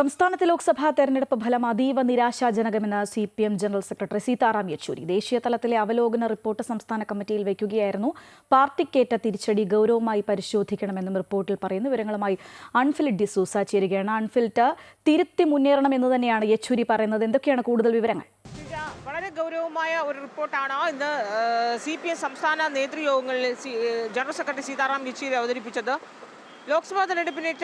സംസ്ഥാനത്തെ ലോക്സഭാ തെരഞ്ഞെടുപ്പ് ഫലം അതീവ നിരാശാജനകമെന്ന് C P M general secretary Sitaram Yechury. ദേശീയ തലത്തിലെ അവലോകന റിപ്പോർട്ട് സംസ്ഥാന കമ്മിറ്റിയിൽ വയ്ക്കുകയായിരുന്നു. പാർട്ടിക്കേറ്റ തിരിച്ചടി ഗൗരവമായി പരിശോധിക്കണമെന്നും റിപ്പോർട്ടിൽ പറയുന്നു. വിവരങ്ങളുമായി അൺഫിൽഡ് ഡിസൂസ ചേരുകയാണ്. അൺഫിൽഡ് തിരുത്തി മുന്നേറണമെന്ന് തന്നെയാണ് യെച്ചൂരി പറയുന്നത്. എന്തൊക്കെയാണ് കൂടുതൽ വിവരങ്ങൾ? വളരെ ഗൗരവമായ ഒരു റിപ്പോർട്ടാണ് ഇന്ന് സി പി എം സംസ്ഥാന നേതൃയോഗങ്ങളിൽ ജനറൽ സെക്രട്ടറി സീതാറാം യെച്ചൂരി അവതരിപ്പിച്ചത്. ലോക്സഭാ തെരഞ്ഞെടുപ്പിനേറ്റ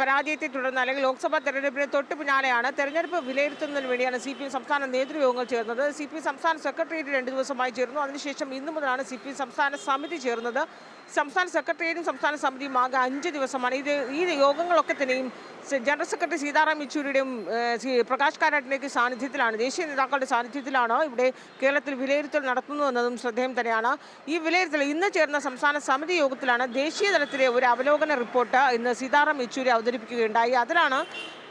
പരാജയത്തെ തുടർന്ന് അല്ലെങ്കിൽ ലോക്സഭാ തെരഞ്ഞെടുപ്പിന് തൊട്ട് പിന്നാലെയാണ് തെരഞ്ഞെടുപ്പ് വിലയിരുത്തുന്നതിന് വേണ്ടിയാണ് സി പി എം സംസ്ഥാന നേതൃയോഗങ്ങൾ ചേർന്നത്. സി പി എം സംസ്ഥാന സെക്രട്ടേറിയറ്റ് രണ്ട് ദിവസമായി ചേർന്നു. അതിനുശേഷം ഇന്നു മുതലാണ് സി പി എം സംസ്ഥാന സമിതി ചേർന്നത്. സംസ്ഥാന സെക്രട്ടേറിയറ്റും സംസ്ഥാന സമിതിയും ആകെ അഞ്ച് ദിവസമാണ്. ഇത് ഈ യോഗങ്ങളൊക്കെ തന്നെയും ജനറൽ സെക്രട്ടറി സീതാറാം യെച്ചൂരിയുടെയും പ്രകാശ് കാരാട്ടിന്റെയൊക്കെ സാന്നിധ്യത്തിലാണ് ദേശീയ നേതാക്കളുടെ സാന്നിധ്യത്തിലാണ് ഇവിടെ കേരളത്തിൽ വിലയിരുത്തൽ നടത്തുന്നു എന്നതും ശ്രദ്ധേയം തന്നെയാണ്. ഈ വിലയിരുത്തൽ ഇന്ന് ചേർന്ന സംസ്ഥാന സമിതി യോഗത്തിലാണ് ദേശീയ തലത്തിലെ ഒരു അവലോകന റിപ്പോർട്ട് ഇന്ന് സീതാറാം യെച്ചൂരി അവതരിപ്പിക്കുകയുണ്ടായി. അതിലാണ്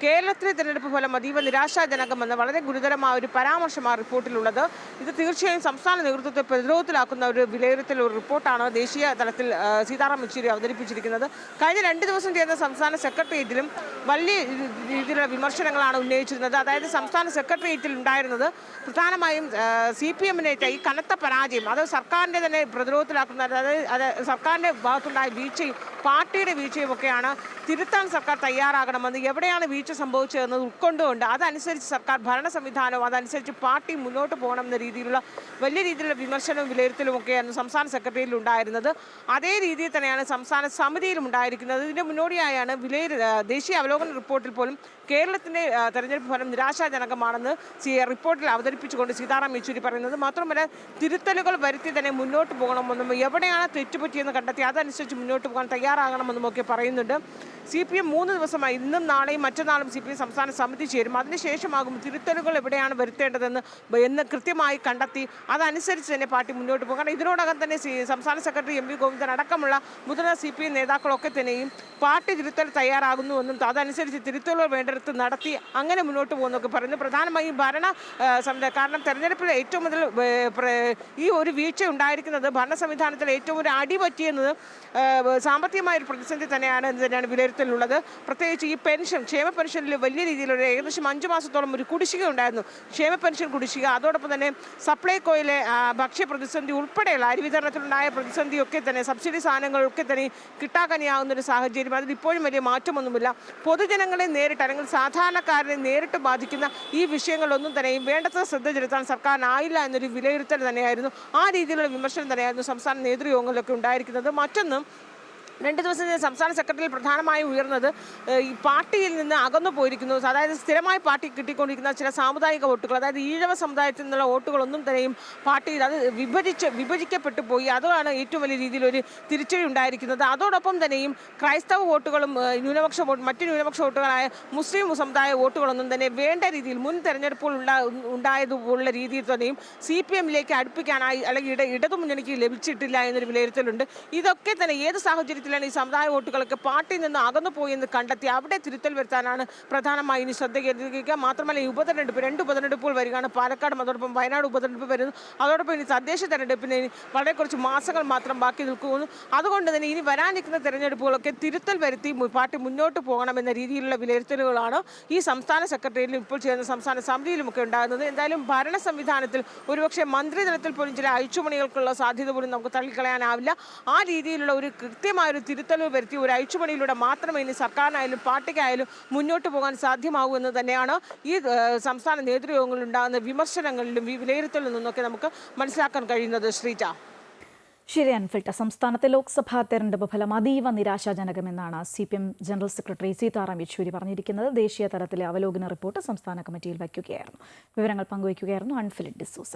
കേരളത്തിലെ തെരഞ്ഞെടുപ്പ് ഫലം അതീവ നിരാശാജനകമെന്ന് വളരെ ഗുരുതരമായ ഒരു പരാമർശമാണ് റിപ്പോർട്ടിലുള്ളത്. ഇത് തീർച്ചയായും സംസ്ഥാന നേതൃത്വത്തെ പ്രതിരോധത്തിലാക്കുന്ന ഒരു വിലയിരുത്തൽ ഒരു റിപ്പോർട്ടാണ് ദേശീയ തലത്തിൽ സീതാറാം യെച്ചൂരി അവതരിപ്പിച്ചിരിക്കുന്നത്. കഴിഞ്ഞ രണ്ട് ദിവസം ചേർന്ന സംസ്ഥാന സെക്രട്ടേറിയറ്റിലും വലിയ രീതിയിലുള്ള വിമർശനങ്ങളാണ് ഉന്നയിച്ചിരുന്നത്. അതായത് സംസ്ഥാന സെക്രട്ടേറിയറ്റിൽ ഉണ്ടായിരുന്നത് പ്രധാനമായും സി പി എമ്മിനേറ്റ ഈ കനത്ത പരാജയം അത് സർക്കാരിന്റെ തന്നെ പ്രതിരോധത്തിലാക്കുന്ന അതായത് അത് സർക്കാരിന്റെ ഭാഗത്തുണ്ടായ വീഴ്ചയും പാർട്ടിയുടെ വീഴ്ചയും ഒക്കെയാണ് തിരുത്താൻ സർക്കാർ തയ്യാറാകണമെന്ന് എവിടെയാണ് വീഴ്ച സംഭവിച്ചതെന്ന് ഉൾക്കൊണ്ടുകൊണ്ട് അതനുസരിച്ച് സർക്കാർ ഭരണ സംവിധാനവും അതനുസരിച്ച് പാർട്ടി മുന്നോട്ട് പോകണം എന്ന രീതിയിലുള്ള വലിയ രീതിയിലുള്ള വിമർശനവും വിലയിരുത്തലും ഒക്കെയായിരുന്നു സംസ്ഥാന സെക്രട്ടറിയിൽ ഉണ്ടായിരുന്നത്. അതേ രീതിയിൽ തന്നെയാണ് സംസ്ഥാന സമിതിയിലും ഉണ്ടായിരിക്കുന്നത്. ഇതിന്റെ മുന്നോടിയായാണ് വിലയിരു ദേശീയ അവലോകന റിപ്പോർട്ടിൽ പോലും കേരളത്തിന്റെ ആ, തെരഞ്ഞെടുപ്പ് ഫലം നിരാശാജനകമാണെന്ന് റിപ്പോർട്ടിൽ അവതരിപ്പിച്ചുകൊണ്ട് സീതാറാം യെച്ചൂരി പറയുന്നത്. മാത്രമല്ല തിരുത്തലുകൾ വരുത്തി തന്നെ മുന്നോട്ട് പോകണമെന്നും എവിടെയാണ് തെറ്റുപറ്റിയെന്ന് കണ്ടെത്തി അതനുസരിച്ച് മുന്നോട്ട് പോകാൻ തയ്യാറാകണമെന്നും ഒക്കെ പറയുന്നുണ്ട്. സി പി എം മൂന്ന് ദിവസമായി ഇന്നും നാളെയും മറ്റന്നാളും സി പി എം സംസ്ഥാന സമിതി ചേരും. അതിനുശേഷമാകും തിരുത്തലുകൾ എവിടെയാണ് വരുത്തേണ്ടതെന്ന് എന്ന് കൃത്യമായി കണ്ടെത്തി അതനുസരിച്ച് തന്നെ പാർട്ടി മുന്നോട്ട് പോകും. കാരണം ഇതിനോടകം തന്നെ സംസ്ഥാന സെക്രട്ടറി എം വി ഗോവിന്ദൻ അടക്കമുള്ള മുതിർന്ന സി പി എം നേതാക്കളൊക്കെ തന്നെയും പാർട്ടി തിരുത്തൽ തയ്യാറാകുന്നുവെന്നും അതനുസരിച്ച് തിരുത്തലുകൾ വേണ്ടിടത്ത് നടത്തി അങ്ങനെ മുന്നോട്ട് പോകുന്നൊക്കെ പറയുന്നു. പ്രധാനമായും ഭരണ കാരണം തെരഞ്ഞെടുപ്പിൽ ഏറ്റവും മുതൽ ഈ ഒരു വീഴ്ച ഉണ്ടായിരിക്കുന്നത് ഭരണ സംവിധാനത്തിൽ ഏറ്റവും ഒരു അടി പറ്റിയെന്നത് ആ, സാമ്പത്തികമായ ഒരു പ്രതിസന്ധി തന്നെയാണ് എന്ന് തന്നെയാണ് വിലയിരുത്തലുള്ളത് പ്രത്യേകിച്ച് ഈ പെൻഷൻ ക്ഷേമ പെൻഷനിൽ വലിയ രീതിയിലൊരു ഏകദേശം അഞ്ച് മാസത്തോളം ഒരു കുടിശ്ശിക ഉണ്ടായിരുന്നു. ക്ഷേമ പെൻഷൻ കുടിശ്ശിക അതോടൊപ്പം തന്നെ സപ്ലൈകോയിലെ കോയിലെ ഭക്ഷ്യ പ്രതിസന്ധി ഉൾപ്പെടെയുള്ള അരി വിതരണത്തിലുണ്ടായ പ്രതിസന്ധിയൊക്കെ തന്നെ സബ്സിഡി സാധനങ്ങളൊക്കെ തന്നെ കിട്ടാക്കനിയാവുന്ന ഒരു സാഹചര്യം. അതിൽ ഇപ്പോഴും വലിയ മാറ്റമൊന്നുമില്ല. പൊതുജനങ്ങളെ നേരിട്ട് അല്ലെങ്കിൽ സാധാരണക്കാരനെ നേരിട്ട് ബാധിക്കുന്ന ഈ വിഷയങ്ങളൊന്നും തന്നെയും വേണ്ടത്ര ശ്രദ്ധ ചെലുത്താൻ സർക്കാരിനായില്ല എന്നൊരു വിലയിരുത്തൽ തന്നെയായിരുന്നു. ആ രീതിയിലുള്ള വിമർശനം തന്നെയായിരുന്നു സംസ്ഥാന നേതൃയോഗങ്ങളിലൊക്കെ ഉണ്ടായിരിക്കുന്നത്. മറ്റൊന്നും രണ്ട് ദിവസം ഞാൻ സംസ്ഥാന സെക്രട്ടറിയിൽ പ്രധാനമായും ഉയർന്നത് ഈ പാർട്ടിയിൽ നിന്ന് അകന്നു പോയിരിക്കുന്നു. അതായത് സ്ഥിരമായി പാർട്ടി കിട്ടിക്കൊണ്ടിരിക്കുന്ന ചില സാമുദായിക വോട്ടുകൾ അതായത് ഈഴവ സമുദായത്തിൽ നിന്നുള്ള വോട്ടുകളൊന്നും തന്നെയും പാർട്ടിയിൽ അത് വിഭജിച്ച് വിഭജിക്കപ്പെട്ടു പോയി. അതാണ് ഏറ്റവും വലിയ രീതിയിൽ ഒരു തിരിച്ചടി ഉണ്ടായിരിക്കുന്നത്. അതോടൊപ്പം തന്നെയും ക്രൈസ്തവ വോട്ടുകളും ന്യൂനപക്ഷ വോട്ട് മറ്റ് ന്യൂനപക്ഷ വോട്ടുകളായ മുസ്ലിം സമുദായ വോട്ടുകളൊന്നും തന്നെ വേണ്ട രീതിയിൽ മുൻ തെരഞ്ഞെടുപ്പുകൾ ഉണ്ടാ ഉണ്ടായതുപോലുള്ള രീതിയിൽ തന്നെയും സി പി എമ്മിലേക്ക് അടുപ്പിക്കാനായി അല്ലെങ്കിൽ ഇട ഇടതു മുന്നണിക്ക് ലഭിച്ചിട്ടില്ല എന്നൊരു വിലയിരുത്തലുണ്ട്. ഇതൊക്കെ തന്നെ ഏത് സാഹചര്യത്തിലാണ് ഈ സമുദായ വോട്ടുകളൊക്കെ പാർട്ടിയിൽ നിന്ന് അകന്നു പോയി എന്ന് കണ്ടെത്തി അവിടെ തിരുത്തൽ വരുത്താനാണ് പ്രധാനമായി ഇനി ശ്രദ്ധ കേന്ദ്രീകരിക്കുക. മാത്രമല്ല ഈ ഉപതെരഞ്ഞെടുപ്പ് രണ്ട് ഉപതെരഞ്ഞെടുപ്പുകൾ വരികയാണ്. പാലക്കാട് അതോടൊപ്പം വയനാട് ഉപതെരഞ്ഞെടുപ്പ് വരുന്നു. അതോടൊപ്പം ഇനി തദ്ദേശ തെരഞ്ഞെടുപ്പിന് വളരെ കുറച്ച് മാസങ്ങൾ മാത്രം ബാക്കി നിൽക്കുന്നു. അതുകൊണ്ട് തന്നെ ഇനി വരാനിരിക്കുന്ന തെരഞ്ഞെടുപ്പുകളൊക്കെ തിരുത്തൽ വരുത്തി പാർട്ടി മുന്നോട്ട് പോകണമെന്ന രീതിയിലുള്ള വിലയിരുത്തലുകളാണ് ഈ സംസ്ഥാന സെക്രട്ടറിയിലും ഇപ്പോൾ ചേർന്ന സംസ്ഥാന സമിതിയിലുമൊക്കെ ഉണ്ടാകുന്നത്. എന്തായാലും ഭരണ സംവിധാനത്തിൽ ഒരുപക്ഷെ മന്ത്രിതലത്തിൽ പോലും ചില അഴിച്ചുമണികൾക്കുള്ള സാധ്യത പോലും നമുക്ക് തള്ളിക്കളയാനാവില്ല. ആ രീതിയിലുള്ള ഒരു കൃത്യമായ ഒരു തിരുത്തലവ് വരുത്തി ഒരു അഴിച്ചുപണിയിലൂടെ മാത്രമേ ഇനി സർക്കാരിനായാലും പാർട്ടിക്കായാലും മുന്നോട്ട് പോകാൻ സാധ്യമാകൂ എന്ന് തന്നെയാണ് ഈ സംസ്ഥാന നേതൃയോഗങ്ങളിൽ ഉണ്ടാകുന്ന വിമർശനങ്ങളിലും വിലയിരുത്തലിൽ നിന്നൊക്കെ നമുക്ക് മനസ്സിലാക്കാൻ കഴിയുന്നത് ശ്രീജ. ശരി അൻഫിൽട്ട. സംസ്ഥാനത്തെ ലോക്സഭാ തെരഞ്ഞെടുപ്പ് ഫലം അതീവ നിരാശാജനകമെന്നാണ് C P M general secretary Sitaram Yechury പറഞ്ഞിരിക്കുന്നത്. ദേശീയ തലത്തിലെ അവലോകന റിപ്പോർട്ട് സംസ്ഥാന കമ്മിറ്റിയിൽ വയ്ക്കുകയായിരുന്നു. വിവരങ്ങൾ പങ്കുവയ്ക്കുകയായിരുന്നു അൺഫിലിഡ് ഡിസൂസ.